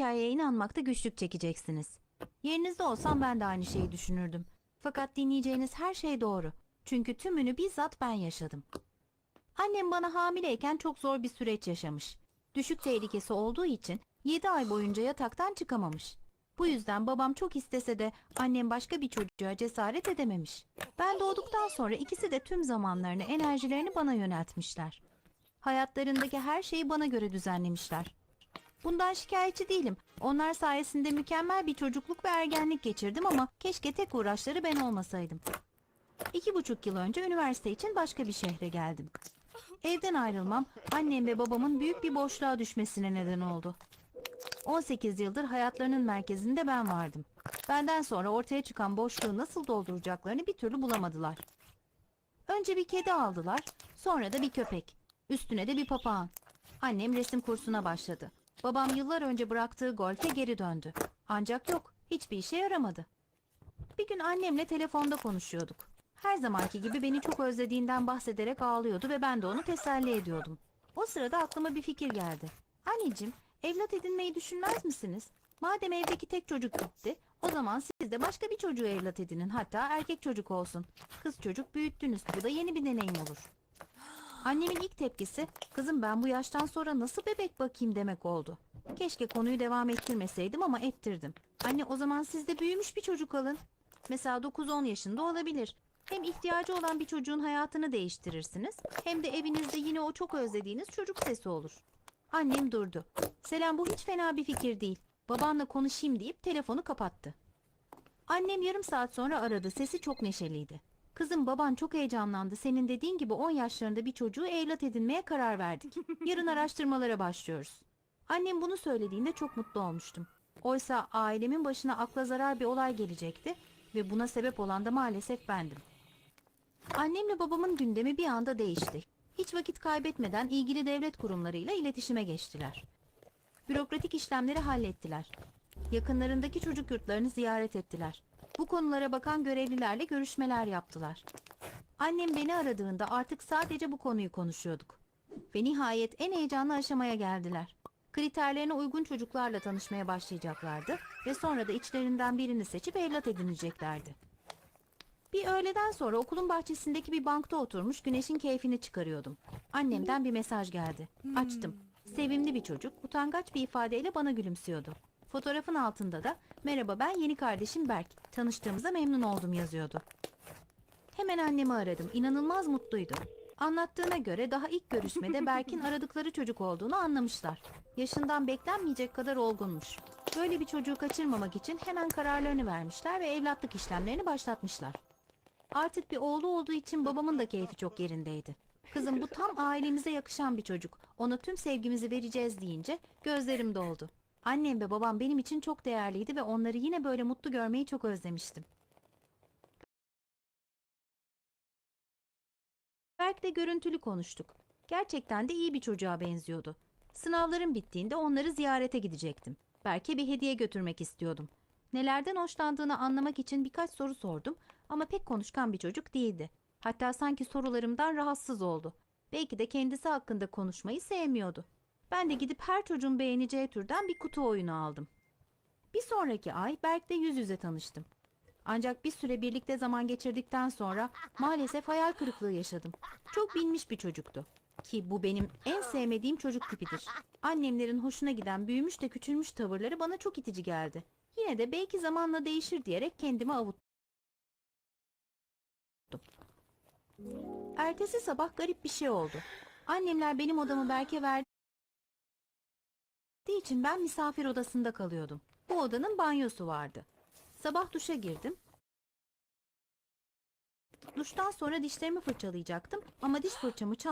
hikayeye inanmakta güçlük çekeceksiniz. Yerinizde olsam ben de aynı şeyi düşünürdüm. Fakat dinleyeceğiniz her şey doğru. Çünkü tümünü bizzat ben yaşadım. Annem bana hamileyken çok zor bir süreç yaşamış. Düşük tehlikesi olduğu için 7 ay boyunca yataktan çıkamamış. Bu yüzden babam çok istese de annem başka bir çocuğa cesaret edememiş. Ben doğduktan sonra ikisi de tüm zamanlarını, enerjilerini bana yöneltmişler. Hayatlarındaki her şeyi bana göre düzenlemişler. Bundan şikayetçi değilim. Onlar sayesinde mükemmel bir çocukluk ve ergenlik geçirdim ama keşke tek uğraşları ben olmasaydım. İki buçuk yıl önce üniversite için başka bir şehre geldim. Evden ayrılmam annem ve babamın büyük bir boşluğa düşmesine neden oldu. 18 yıldır hayatlarının merkezinde ben vardım. Benden sonra ortaya çıkan boşluğu nasıl dolduracaklarını bir türlü bulamadılar. Önce bir kedi aldılar, sonra da bir köpek. Üstüne de bir papağan. Annem resim kursuna başladı. Babam yıllar önce bıraktığı golfe geri döndü. Ancak yok, hiçbir işe yaramadı. Bir gün annemle telefonda konuşuyorduk. Her zamanki gibi beni çok özlediğinden bahsederek ağlıyordu ve ben de onu teselli ediyordum. O sırada aklıma bir fikir geldi. Anneciğim, evlat edinmeyi düşünmez misiniz? Madem evdeki tek çocuk gitti, o zaman siz de başka bir çocuğu evlat edinin. Hatta erkek çocuk olsun. Kız çocuk büyüttünüz. Bu da yeni bir deneyim olur. Annemin ilk tepkisi, kızım ben bu yaştan sonra nasıl bebek bakayım demek oldu. Keşke konuyu devam ettirmeseydim ama ettirdim. Anne o zaman siz de büyümüş bir çocuk alın. Mesela 9-10 yaşında olabilir. Hem ihtiyacı olan bir çocuğun hayatını değiştirirsiniz, hem de evinizde yine o çok özlediğiniz çocuk sesi olur. Annem durdu. Selam bu hiç fena bir fikir değil. Babanla konuşayım deyip telefonu kapattı. Annem yarım saat sonra aradı. Sesi çok neşeliydi. Kızım baban çok heyecanlandı. Senin dediğin gibi 10 yaşlarında bir çocuğu evlat edinmeye karar verdik. Yarın araştırmalara başlıyoruz. Annem bunu söylediğinde çok mutlu olmuştum. Oysa ailemin başına akla zarar bir olay gelecekti ve buna sebep olan da maalesef bendim. Annemle babamın gündemi bir anda değişti. Hiç vakit kaybetmeden ilgili devlet kurumlarıyla iletişime geçtiler. Bürokratik işlemleri hallettiler. Yakınlarındaki çocuk yurtlarını ziyaret ettiler. Bu konulara bakan görevlilerle görüşmeler yaptılar. Annem beni aradığında artık sadece bu konuyu konuşuyorduk. Ve nihayet en heyecanlı aşamaya geldiler. Kriterlerine uygun çocuklarla tanışmaya başlayacaklardı ve sonra da içlerinden birini seçip evlat edineceklerdi. Bir öğleden sonra okulun bahçesindeki bir bankta oturmuş güneşin keyfini çıkarıyordum. Annemden bir mesaj geldi. Açtım. Sevimli bir çocuk utangaç bir ifadeyle bana gülümsüyordu. Fotoğrafın altında da merhaba ben yeni kardeşim Berk. Tanıştığımıza memnun oldum yazıyordu. Hemen annemi aradım. İnanılmaz mutluydu. Anlattığına göre daha ilk görüşmede Berk'in aradıkları çocuk olduğunu anlamışlar. Yaşından beklenmeyecek kadar olgunmuş. Böyle bir çocuğu kaçırmamak için hemen kararlarını vermişler ve evlatlık işlemlerini başlatmışlar. Artık bir oğlu olduğu için babamın da keyfi çok yerindeydi. Kızım bu tam ailemize yakışan bir çocuk. Ona tüm sevgimizi vereceğiz deyince gözlerim doldu. Annem ve babam benim için çok değerliydi ve onları yine böyle mutlu görmeyi çok özlemiştim. Berk'le görüntülü konuştuk. Gerçekten de iyi bir çocuğa benziyordu. Sınavlarım bittiğinde onları ziyarete gidecektim. Berk'e bir hediye götürmek istiyordum. Nelerden hoşlandığını anlamak için birkaç soru sordum ama pek konuşkan bir çocuk değildi. Hatta sanki sorularımdan rahatsız oldu. Belki de kendisi hakkında konuşmayı sevmiyordu. Ben de gidip her çocuğun beğeneceği türden bir kutu oyunu aldım. Bir sonraki ay Berk'le yüz yüze tanıştım. Ancak bir süre birlikte zaman geçirdikten sonra maalesef hayal kırıklığı yaşadım. Çok bilmiş bir çocuktu. Ki bu benim en sevmediğim çocuk tipidir. Annemlerin hoşuna giden büyümüş de küçülmüş tavırları bana çok itici geldi. Yine de belki zamanla değişir diyerek kendimi avuttum. Ertesi sabah garip bir şey oldu. Annemler benim odamı Berk'e verdiği için ben misafir odasında kalıyordum. Bu odanın banyosu vardı. Sabah duşa girdim. Duştan sonra dişlerimi fırçalayacaktım ama diş fırçamı çantamda